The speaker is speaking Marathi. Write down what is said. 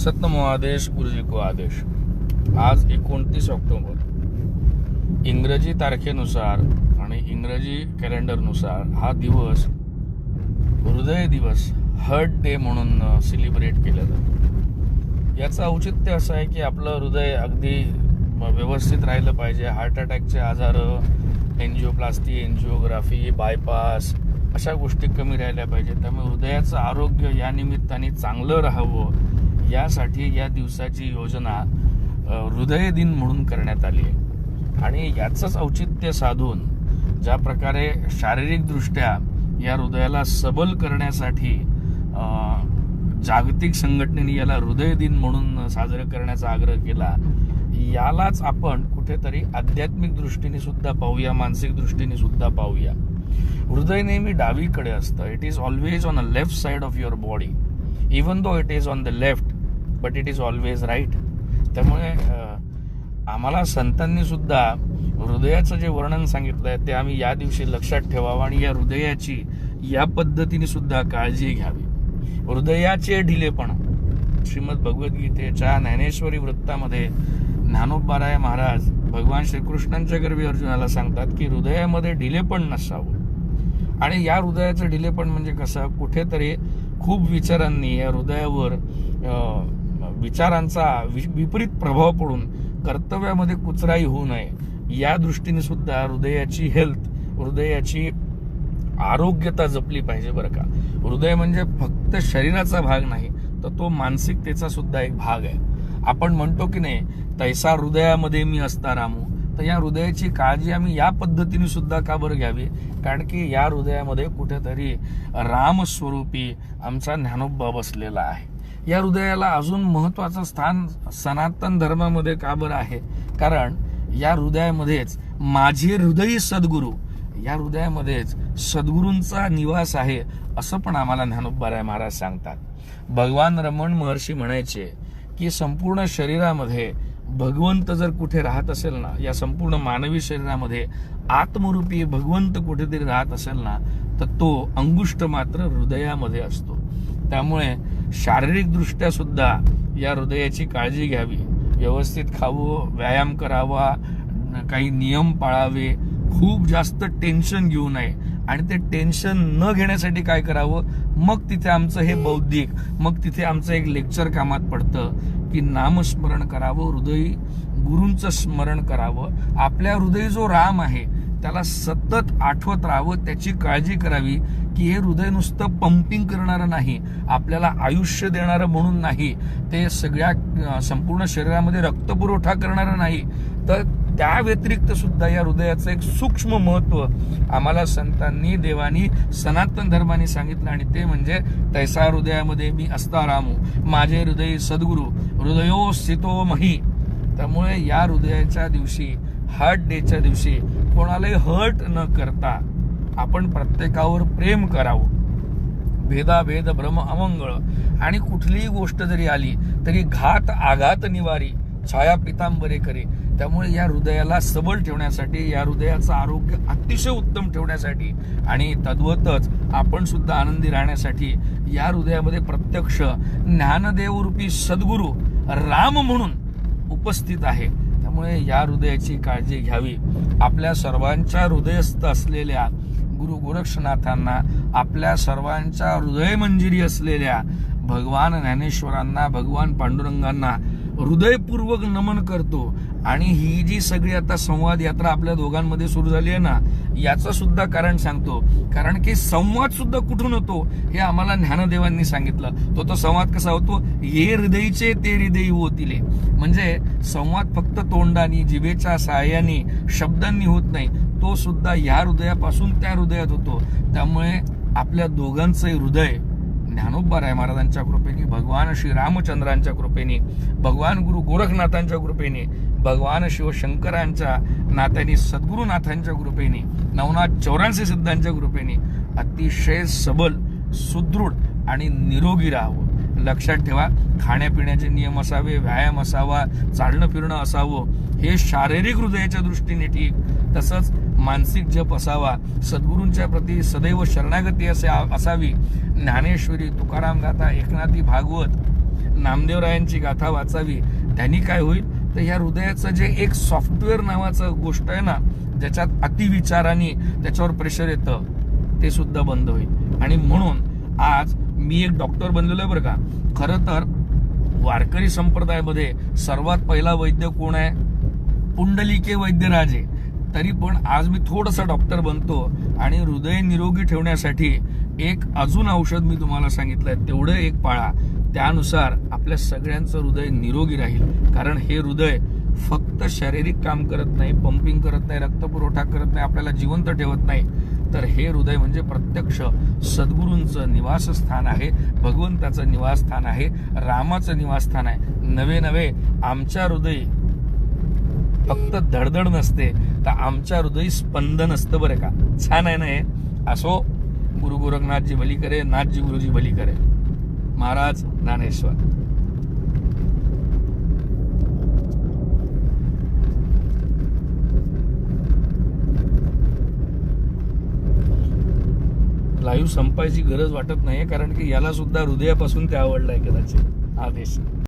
सत्यमो आदेश गुरुजी को आदेश. आज एकोणतीस ऑक्टोबर. इंग्रजी तारखेनुसार आणि इंग्रजी कॅलेंडरनुसार हा दिवस हृदय दिवस हर्ट डे म्हणून सेलिब्रेट केला जातो. याचं औचित्य असं आहे की आपलं हृदय अगदी व्यवस्थित राहिलं पाहिजे. हार्ट अटॅकचे आजार एनजिओप्लास्टी एनजिओग्राफी बायपास अशा गोष्टी कमी राहिल्या पाहिजे त्यामुळे हृदयाचं आरोग्य या निमित्ताने चांगलं राहावं यासाठी या दिवसाची योजना हृदय दिन म्हणून करण्यात आली आहे. आणि याचंच औचित्य साधून ज्या प्रकारे शारीरिकदृष्ट्या या हृदयाला सबल करण्यासाठी जागतिक संघटनेने याला हृदय दिन म्हणून साजरं करण्याचा आग्रह केला यालाच आपण कुठेतरी आध्यात्मिक दृष्टीने सुद्धा पाहूया मानसिक दृष्टीने सुद्धा पाहूया. हृदय नेहमी डावीकडे असतं. It is always on a left side of your body even though it is on the left but it is always right त्यामुळे आम्हाला संतांनी सुद्धा हृदयाचं जे वर्णन सांगितलं आहे ते आम्ही या दिवशी लक्षात ठेवावं आणि या हृदयाची या पद्धतीने सुद्धा काळजी घ्यावी. हृदयाचे ढिलेपण. श्रीमद भगवद्गीतेच्या ज्ञानेश्वरी वृत्तामध्ये ज्ञानोबाराय महाराज भगवान श्रीकृष्णांच्या गर्भी अर्जुनाला सांगतात की हृदयामध्ये ढिलेपण नसावं. आणि या हृदयाचं ढिलेपण म्हणजे कसं? कुठेतरी खूप विचारांनी या हृदयावर विचारांचा वि- विपरीत प्रभाव पडून कर्तव्यामध्ये कुचराई होऊ नये. या दृष्टीने सुद्धा हृदयाची हेल्थ हृदयाची आरोग्यता जपली पाहिजे बरं का. हृदय म्हणजे फक्त शरीराचा भाग नाही तर तो मानसिकतेचा सुद्धा एक भाग आहे. आपण म्हणतो की नाही तैसा हृदयामध्ये मी असता रामू. तर या हृदयाची काळजी आम्ही या पद्धतीने सुद्धा का बरं घ्यावी? कारण की या हृदयामध्ये कुठेतरी रामस्वरूपी आमचा ज्ञानोबा बसलेला आहे. या हृदयाला अजून महत्वाचं स्थान सनातन धर्मामध्ये का बरं आहे? कारण या हृदयामध्येच माझे हृदय सद्गुरू या हृदयामध्येच सद्गुरूंचा निवास आहे असं पण आम्हाला ज्ञानोबाराय महाराज सांगतात. भगवान रमण महर्षी म्हणायचे की संपूर्ण शरीरामध्ये भगवंत जर कुठे राहत असेल ना या संपूर्ण मानवी शरीरामध्ये आत्मरूपी भगवंत कुठेतरी राहत असेल ना तर तो अंगुष्ट मात्र हृदयामध्ये असतो. त्यामुळे शारीरिकदृष्ट्यासुद्धा सुद्धा या हृदयाची काळजी घ्यावी. व्यवस्थित खावं व्यायाम करावा काही नियम पाळावे. खूप जास्त टेन्शन घेऊ नये. आणि ते टेन्शन न घेण्यासाठी काय करावं? मग तिथे आमचं हे बौद्धिक मग तिथे आमचं एक लेक्चर कामात पडतं की नामस्मरण करावं हृदय गुरूंचं स्मरण करावं. आपल्या हृदय जो राम आहे त्याला सतत आठवत राहावं त्याची काळजी करावी. की हे हृदय नुसतं पंपिंग करणारं नाही आपल्याला आयुष्य देणारं म्हणून नाही ते सगळ्या संपूर्ण शरीरामध्ये रक्तपुरवठा करणारं नाही तर त्या व्यतिरिक्त सुद्धा या हृदयाचं एक सूक्ष्म महत्त्व आम्हाला संतांनी देवानी सनातन धर्माने सांगितलं आणि ते म्हणजे तैसा हृदयामध्ये मी असता रामू माझे हृदय सद्गुरू हृदयो स्थितो मही. त्यामुळे या हृदयाच्या दिवशी हार्ट डेच्या दिवशी कोणालाही हर्ट न करता आपण प्रत्येकावर प्रेम करावं. भेदाभेद भ्रम अमंगळ. आणि कुठलीही गोष्ट जरी आली तरी घात आघात निवारी. छाया पितांबरे करे. त्यामुळे या हृदयाला सबल ठेवण्यासाठी या हृदयाचं आरोग्य अतिशय उत्तम ठेवण्यासाठी आणि तद्वतच आपण सुद्धा आनंदी राहण्यासाठी या हृदयामध्ये प्रत्यक्ष ज्ञानदेवरूपी सद्गुरू राम म्हणून उपस्थित आहे. त्यामुळे या हृदयाची काळजी घ्यावी. आपल्या सर्वांच्या हृदयस्थ असलेल्या गुरु गोरक्षनाथांना आपल्या सर्वांच्या हृदय मंजिरी असलेल्या भगवान ज्ञानेश्वरांना भगवान पांडुरंगांना हृदयपूर्वक नमन करतो. आणि ही जी सगळी आता संवाद यात्रा आपल्या दोघांमध्ये सुरू झाली आहे ना याचं सुद्धा कारण सांगतो. कारण की संवाद सुद्धा कुठून होतो हे आम्हाला ज्ञानदेवांनी सांगितलं. तो तो संवाद कसा होतो? ये हृदयचे ते हृदयी होतील. म्हणजे संवाद फक्त तोंडाने जिभेच्या सहाय्याने शब्दांनी होत नाही. तो सुद्धा या हृदयापासून त्या हृदयात होतो. त्यामुळे आपल्या दोघांचंही हृदय ज्ञानोबा राय महाराजांच्या कृपेने भगवान श्री रामचंद्रांच्या कृपेने भगवान गुरु गोरखनाथांच्या कृपेने भगवान शिवशंकरांच्या नात्याने सद्गुरुनाथांच्या कृपेने नवनाथ चौऱ्याऐंशी सिद्धांच्या कृपेने अतिशय सबल सुदृढ आणि निरोगी राहावं. लक्षात ठेवा खाण्यापिण्याचे नियम असावे व्यायाम असावा चालणं फिरणं असावं हे शारीरिक हृदयाच्या दृष्टीने ठीक. तसंच मानसिक जप असावा. सद्गुरूंच्या प्रती सदैव शरणागती असे असावी. ज्ञानेश्वरी तुकाराम गाथा एकनाथी भागवत नामदेवरायांची गाथा वाचावी. त्यांनी काय होईल? तर ह्या हृदयाचं जे एक सॉफ्टवेअर नावाचं गोष्ट आहे ना ज्याच्यात अतिविचाराने त्याच्यावर प्रेशर येतं ते सुद्धा बंद होईल. आणि म्हणून आज मी एक डॉक्टर बनलेलो आहे बरं का. खरं तर वारकरी संप्रदायामध्ये सर्वात पहिला वैद्य कोण आहे? पुंडलिके वैद्यराजे तरी पण आज मी थोडंसं डॉक्टर बनतो आणि हृदय निरोगी ठेवण्यासाठी एक अजून औषध मी तुम्हाला सांगितलंय तेवढं एक पाळा. त्यानुसार आपल्या सगळ्यांचं हृदय निरोगी राहील. कारण हे हृदय फक्त शारीरिक काम करत नाही पंपिंग करत नाही रक्तपुरवठा करत नाही आपल्याला जिवंत ठेवत नाही. तर हे हृदय म्हणजे प्रत्यक्ष सद्गुरूंचं निवासस्थान आहे भगवंताचं निवासस्थान आहे रामाचं निवासस्थान आहे. नवे नवे आमच्या हृदय फक्त धडधड नसते तर आमच्या हृदय स्पंदन असतं बरं का. छान आहे ना हे? असो? गुरु गोरखनाथजी भली करे नाथजी गुरुजी भली करे. महाराज ज्ञानेश्वर. लाईव्ह संपायची गरज वाटत नाही कारण की याला सुद्धा हृदयापासून ते आवडलाय कदाचित. आदेश.